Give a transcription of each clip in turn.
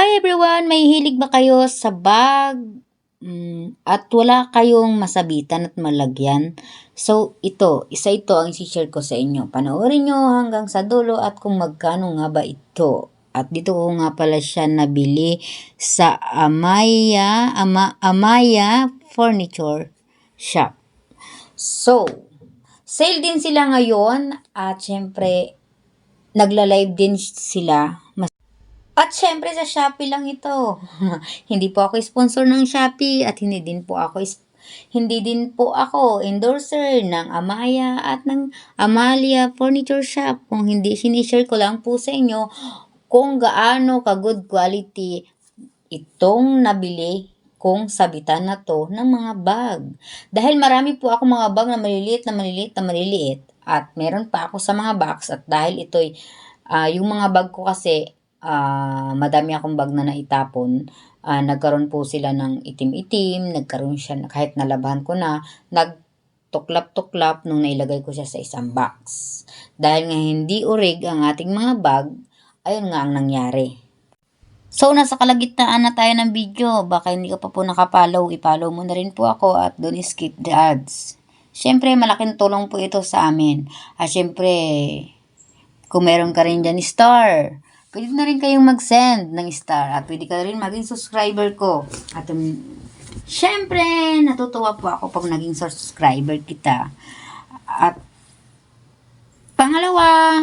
Hi everyone! May hilig ba kayo sa bag? Mm, at wala kayong masabitan at malagyan? So, ito, isa ito ang isi-share ko sa inyo. Panoorin nyo hanggang sa dulo at kung magkano nga ba ito. At dito ko nga pala siya nabili sa Amaya, Ama, Amaya Furniture Shop. So, sale din sila ngayon at syempre, nagla-live din sila. At syempre sa Shopee lang ito. hindi po ako sponsor ng Shopee at hindi din po ako hindi din po ako endorser ng Amaya at ng Amalia Furniture Shop. Kung hindi, sinishare ko lang po sa inyo kung gaano ka good quality itong nabili kong sabitan na to ng mga bag. Dahil marami po ako mga bag na maliliit na maliliit na maliliit at meron pa ako sa mga box at dahil ito'y ah, yung mga bag ko kasi ah, madami akong bag na naitapon ah, nagkaroon po sila ng itim-itim, nagkaroon siya kahit nalabahan ko na, nagtuklap-tuklap nung nailagay ko siya sa isang box. Dahil nga hindi urig ang ating mga bag, ayun nga ang nangyari. So, nasa kalagitnaan na tayo ng video. Baka hindi ka pa po nakapollow, ipollow mo na rin po ako at don't skip the ads. Siyempre, malaking tulong po ito sa amin. At siyempre, kung meron ka rin dyan star, pwede na rin kayong mag-send ng star at pwede ka rin maging subscriber ko. At um, syempre, natutuwa po ako pag naging subscriber kita. At pangalawa,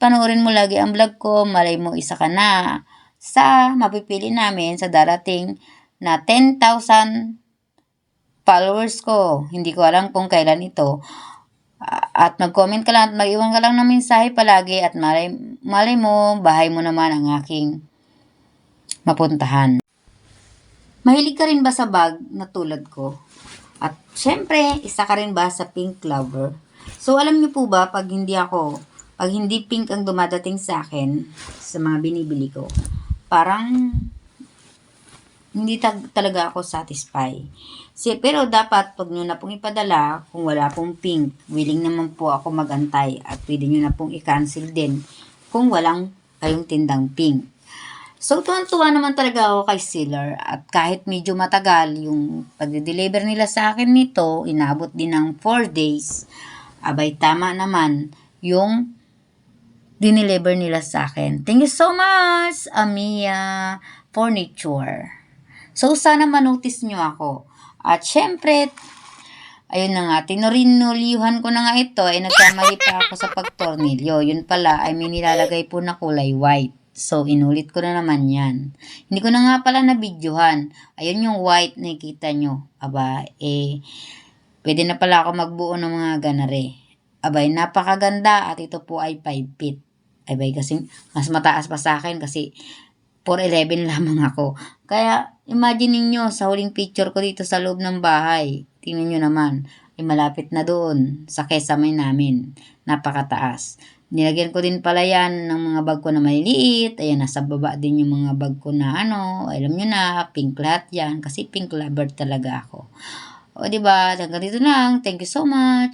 panoorin mo lagi ang vlog ko, malay mo isa ka na sa mapipili namin sa darating na 10,000 followers ko. Hindi ko alam kung kailan ito. At mag-comment ka lang at mag-iwan ka lang ng mensahe palagi at malay, malay mo, bahay mo naman ang aking mapuntahan. Mahilig ka rin ba sa bag na tulad ko? At syempre, isa ka rin ba sa pink lover? So alam niyo po ba, pag hindi ako, pag hindi pink ang dumadating sa akin, sa mga binibili ko, parang hindi tag- talaga ako satisfied. Si, pero dapat, pag nyo na pong ipadala, kung wala pong pink, willing naman po ako magantay at pwede nyo na pong i-cancel din kung walang kayong tindang pink. So, tuwan-tuwa naman talaga ako kay seller at kahit medyo matagal yung pag-deliver nila sa akin nito, inabot din ng 4 days, abay tama naman yung dineliver nila sa akin. Thank you so much, Amia Furniture. So, sana manotice nyo ako. At syempre, ayun na nga, tinurinulyuhan ko na nga ito, ay nagkamali pa ako sa pagtornilyo. Yun pala, ay may nilalagay po na kulay white. So, inulit ko na naman yan. Hindi ko na nga pala nabidyohan. Ayun yung white, nakikita nyo. Aba, eh, pwede na pala ako magbuo ng mga ganare. Abay, napakaganda at ito po ay 5 feet. Abay, kasi mas mataas pa sa akin kasi 4'11 lamang ako. Kaya, imagine ninyo sa huling picture ko dito sa loob ng bahay. Tingnan nyo naman, ay malapit na doon sa kesamay namin. Napakataas. Nilagyan ko din pala yan ng mga bag ko na maliliit. Ayan, nasa baba din yung mga bag ko na ano. Alam nyo na, pink lahat yan. Kasi pink lover talaga ako. O, di ba? Hanggang dito lang. Thank you so much.